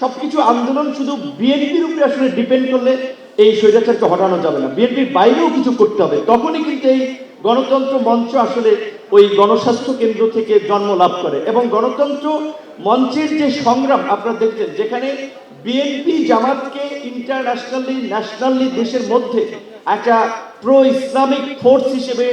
সবকিছু আন্দোলন শুধু বিএনপির উপরে আসলে ডিপেন্ড করলে এই স্বৈরাচারকে হটানো যাবে না। বিএনপির বাইরেও কিছু করতে হবে। তখনই কিন্তু এই গণতন্ত্র মঞ্চ আসলে ওই গণস্বাস্থ্য কেন্দ্র থেকে জন্ম লাভ করে। এবং গণতন্ত্র মঞ্চের যে সংগ্রাম, আপনারা দেখছেন, যেখানে বিএনপি জামাতকে ইন্টারন্যাশনালি ন্যাশনালি দেশের মধ্যে একটা প্রো ইসলামিক ফোর্স হিসেবে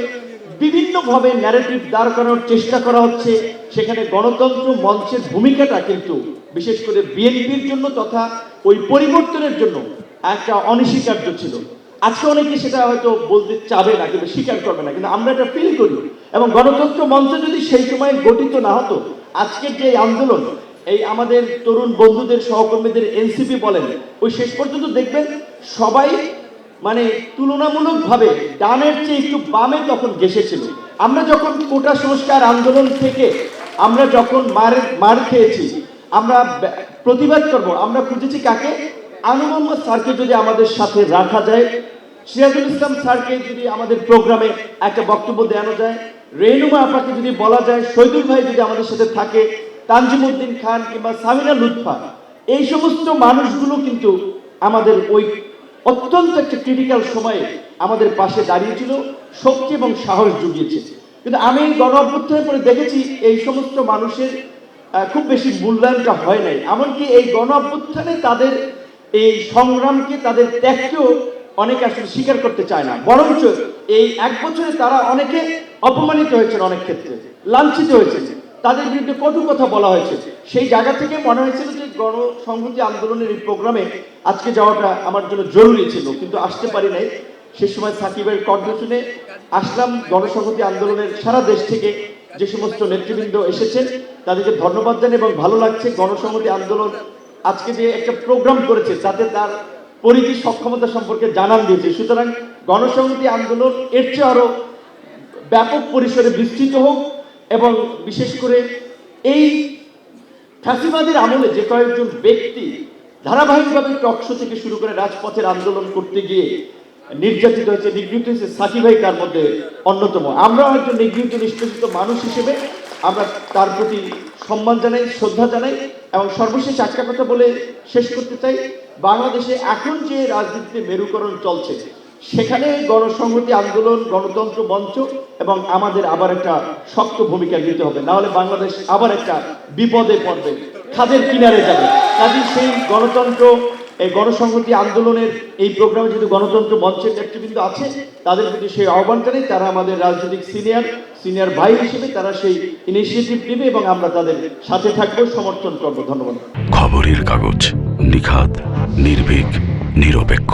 বিভিন্নভাবে ন্যারেটিভ দাঁড় করানোর চেষ্টা করা হচ্ছে। সেখানে গণতন্ত্র মঞ্চের ভূমিকাটা কিন্তু বিশেষ করে বিএনপির জন্য তথা ওই পরিবর্তনের জন্য একটা অনস্বীকার্য ছিল। আজকে অনেকে সেটা হয়তো বলতে চাবে না কিন্তু স্বীকার করবে না, কিন্তু আমরা এটা ফিল করি। এবং গণতন্ত্র মঞ্চ যদি সেই সময় গঠিত না হতো, আজকের যে আন্দোলন, এই আমাদের তরুণ বন্ধুদের, সহকর্মীদের এনসিপি বলেন, ওই শেষ পর্যন্ত দেখবেন সবাই মানে তুলনামূলকভাবে ডানের চেয়ে একটু বামে তখন ঘেসেছিল আমরা যখন কোটা সংস্কার আন্দোলন থেকে আমরা যখন মার মার খেয়েছি আমরা প্রতিবাদ করব। আমরা খুঁজেছি কাকে? আনু মোহাম্মদ স্যারকে যদি আমাদের সাথে রাখা যায়। সিরাজুল ইসলাম স্যারকে যদি আমাদের প্রোগ্রামে একটা বক্তব্য দেওয়ানো যায়। রেনুমা আপাকে যদি বলা যায়। শহীদুল ভাই যদি আমাদের সাথে থাকে। তানজিমুদ্দিন খান কিংবা সামিনা লুৎফা। এই সমস্ত মানুষগুলো কিন্তু আমাদের ওই অত্যন্ত একটা ক্রিটিক্যাল সময়ে আমাদের পাশে দাঁড়িয়েছিল। শক্তি এবং সাহস জুগিয়েছে। কিন্তু আমি গণ অভ্যুত্থানের পরে দেখেছি এই সমস্ত মানুষের খুব বেশি মূল্যায়নটা হয় নাই। এমনকি এই গণ অভ্যুত্থানে তাদের এই সংগ্রামকে তাদের ত্যাগকেও অনেকে আসলে স্বীকার করতে চায় না। বরঞ্চ এই এক বছরে তারা অনেকে অপমানিত হয়েছেন অনেক ক্ষেত্রে, লাঞ্ছিত হয়েছে তাদের বিরুদ্ধে কটু কথা বলা হয়েছে। সেই জায়গা থেকে মনে হয়েছিল যে গণসংহতি আন্দোলনের এই প্রোগ্রামে আজকে যাওয়াটা আমার জন্য জরুরি ছিল, কিন্তু আসতে পারি নাই। সে সময় সাকিবের কর্মসূচনে আসলাম গণসংহতি আন্দোলনের সারা দেশ থেকে। যে সমস্ত নেতৃবৃন্দ এসেছেন, তাদেরকে ধন্যবাদ জানাই এবং ভালো লাগছে, গণসংহতি আন্দোলন আজকে যে একটা প্রোগ্রাম করেছে তাতে তার পরিধি সক্ষমতা সম্পর্কে জানান দিয়েছে। সুতরাং গণসংহতি আন্দোলন এর চেয়ে আরও ব্যাপক পরিসরে বিস্তৃত হোক এবং বিশেষ করে এই ফ্যাসিবাদের আমলে যে কয়েকজন ব্যক্তি ধারাবাহিকভাবে টকশো থেকে শুরু করে রাজপথের আন্দোলন করতে গিয়ে নির্যাতিত হয়েছে, নিগৃহীত হয়েছে সাকি ভাই তার মধ্যে অন্যতম। আমরা একজন নিগৃহীত, নিষ্পেষিত মানুষ হিসেবে আমরা তার প্রতি সম্মান জানাই, শ্রদ্ধা জানাই এবং সর্বশেষ একটা কথা বলে শেষ করতে চাই। বাংলাদেশে এখন যে রাজনীতিতে মেরুকরণ চলছে, সেখানে গণসংহতি আন্দোলন, গণতন্ত্র মঞ্চ এবং আমাদের আবার একটা শক্ত ভূমিকা নিতে হবে। না হলে বাংলাদেশ আবার একটা বিপদে পড়বে, খাদের কিনারে যাবে। কাজে সেই গণতন্ত্র এই গণসংহতি আন্দোলনের এই প্রোগ্রামে যেহেতু গণতন্ত্র মঞ্চের নেতৃবৃন্দ আছে, তাদের প্রতি সেই আহ্বান জানাই, তারা আমাদের রাজনৈতিক সিনিয়র সিনিয়র ভাই হিসেবে তারা সেই ইনিশিয়েটিভ নেবে এবং আমরা তাদের সাথে থাকব, সমর্থন করব। ধন্যবাদ। খবরের কাগজ নিখাত, নির্ভীক, নিরপেক্ষ।